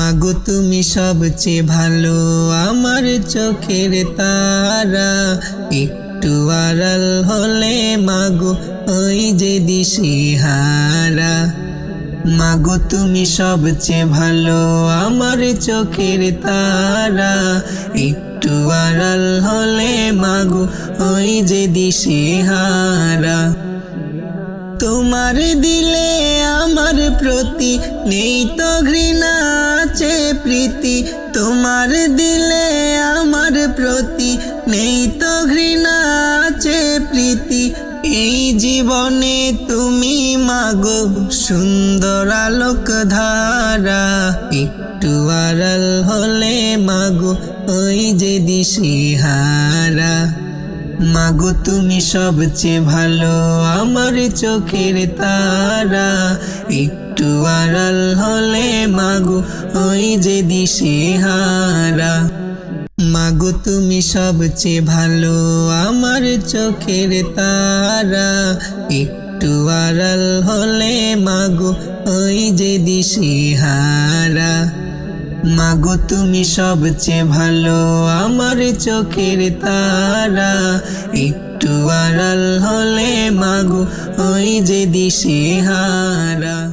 মাগো, তুমি সবচেয়ে ভালো। আমার চোখের তারা একটু আড়াল হলে মাগো, ওই যে দিশিহারা। মাগো, তুমি সবচেয়ে ভালো। আমার চোখের তারা একটু আড়াল হলে মাগো, ওই যে দিশিহারা। তোমার দিলে আমার প্রতি নেই তো ঘৃণা। প্রীতি, তোমার দিলে আমার প্রতি নেই তো ঘৃণা আছে প্রীতি। এই জীবনে তুমি মাগো সুন্দর আলোক ধারা একটু আড়াল হলে মাগো ওই যে দিশিহারা। মাগো তুমি সবচেয়ে ভালো আমার চোখের তারা একটু আড়াল হলে মাগো, ওই যে দিশেহারা। মাগো, তুমি সবচেয়ে ভালো, আমার চোখের তারা। একটু আড়াল হলে মাগো, ওই যে দিশেহারা। মাগো, তুমি সবচেয়ে ভালো, আমার চোখের তারা। একটু আড়াল হলে মাগো, ওই যে দিশেহারা।